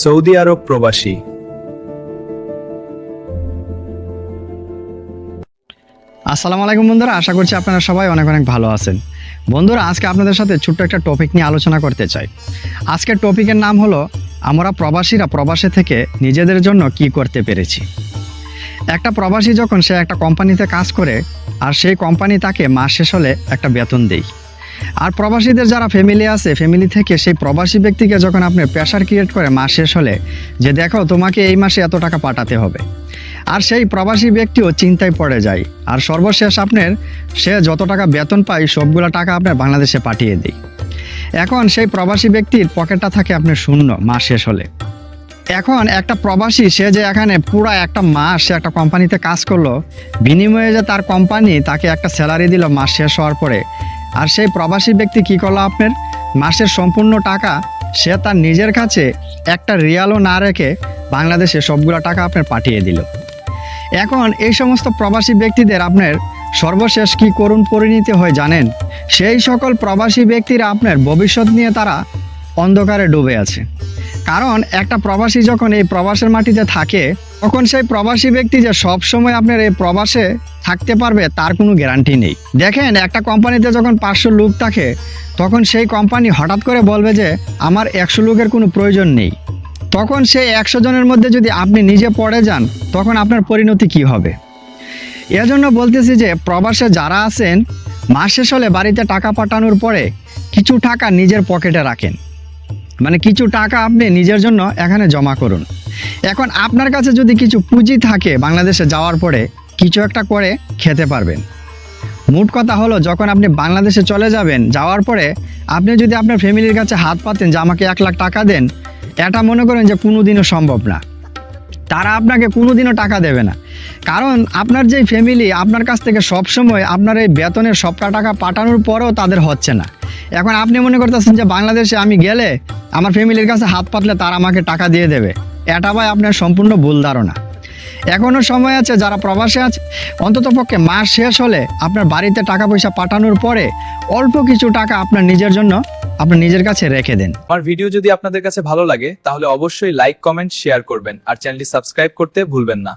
Saudi আরব প্রবাসী। আসসালামু আলাইকুম বন্ধুরা, আশা করছি আপনারা সবাই অনেক অনেক ভালো আছেন। বন্ধুরা, আজকে আপনাদের সাথে ছোট্ট একটা টপিক নিয়ে আলোচনা করতে চাই। আজকের টপিকের নাম হলো, আমরা প্রবাসীরা প্রবাসে থেকে নিজেদের জন্য কি করতে পেরেছি? একটা প্রবাসী যখন সে একটা কোম্পানিতে কাজ করে, আর সেই কোম্পানি তাকে মাস শেষ হলে একটা বেতন দেয়। আর প্রবাসীদের যারা ফ্যামিলি আছে ফ্যামিলি থেকে সেই প্রবাসী ব্যক্তিকে যখন আপনি প্রেশার ক্রিয়েট করে মাস শেষ হলে, যে দেখো তোমাকে এই মাসে এত টাকা পাঠাতে হবে। আর সেই প্রবাসী ব্যক্তিও চিন্তায় পড়ে যায়। আর সর্বশেষ আপনার, সে যত টাকা বেতন পায়, সবগুলো টাকা আপনার বাংলাদেশে পাঠিয়ে দেয়। এখন সেই প্রবাসী ব্যক্তির পকেটটা থাকে আপনার শূন্য মাস শেষ হলে। এখন একটা প্রবাসী, সে যে এখানে পুরো একটা মাস সে একটা কোম্পানিতে কাজ করল, বিনিময়ে যে তার কোম্পানি তাকে একটা স্যালারি দিল মাস শেষ হওয়ার পরে আর সেই প্রবাসী ব্যক্তি কি করল আপনার? মাসের সম্পূর্ণ টাকা সে তার নিজের কাছে একটা রিয়ালও না রেখে বাংলাদেশে সবগুলো টাকা আপনার পাঠিয়ে দিল। এখন এই সমস্ত প্রবাসী ব্যক্তিদের আপনার সর্বশেষ কি করুণ পরিণতি হয় জানেন? সেই সকল প্রবাসী ব্যক্তিরা আপনার ভবিষ্যৎ নিয়ে তারা অন্ধকারে ডুবে আছে। কারণ একটা প্রবাসী যখন এই প্রবাসের মাটিতে থাকে, তখন সেই প্রবাসী ব্যক্তি যে সব সময় আপনার এই প্রবাসে থাকতে পারবে, তার কোনো গ্যারান্টি নেই। দেখেন, একটা কোম্পানিতে যখন পাঁচশো লোক থাকে, তখন সেই কোম্পানি হঠাৎ করে বলবে যে, আমার একশো লোকের কোনো প্রয়োজন নেই। তখন সেই একশো জনের মধ্যে যদি আপনি নিজে পড়ে যান, তখন আপনার পরিণতি কি হবে? এজন্য বলতেছি যে, প্রবাসে যারা আছেন, মাস শেষ হলে বাড়িতে টাকা পাঠানোর পরে কিছু টাকা নিজের পকেটে রাখেন। মানে কিছু টাকা আপনি নিজের জন্য এখানে জমা করুন। এখন আপনার কাছে যদি কিছু পুঁজি থাকে বাংলাদেশে যাওয়ার পরে, কিছু একটা করে খেতে পারবেন। মোট কথা হলো, যখন আপনি বাংলাদেশে চলে যাবেন, যাওয়ার পরে আপনি যদি আপনার ফ্যামিলির কাছে হাত পাতেন যে আমাকে এক লাখ টাকা দেন, এটা মনে করেন যে কোনোদিনও সম্ভব না। তারা আপনাকে কোনোদিনও টাকা দেবে না। কারণ আপনার যেই ফ্যামিলি, আপনার কাছ থেকে সব সময় আপনার এই বেতনের সবটা টাকা পাঠানোর পরেও তাদের হচ্ছে না। এখন আপনি মনে করতেছেন যে বাংলাদেশে আমি গেলে আমার ফ্যামিলির কাছে হাত পাতলে তারা আমাকে টাকা দিয়ে দেবে। এটা ভাই আপনার সম্পূর্ণ ভুল ধারণা। এখনও সময় আছে, যারা প্রবাসে আছে অন্ততপক্ষে মাস শেষ হলে আপনার বাড়িতে টাকা পয়সা পাঠানোর পরে অল্প কিছু টাকা আপনার নিজের জন্য আপনার নিজের কাছে রেখে দেন। আমার ভিডিও যদি আপনাদের কাছে ভালো লাগে, তাহলে অবশ্যই লাইক কমেন্ট শেয়ার করবেন। আর চ্যানেলটি সাবস্ক্রাইব করতে ভুলবেন না।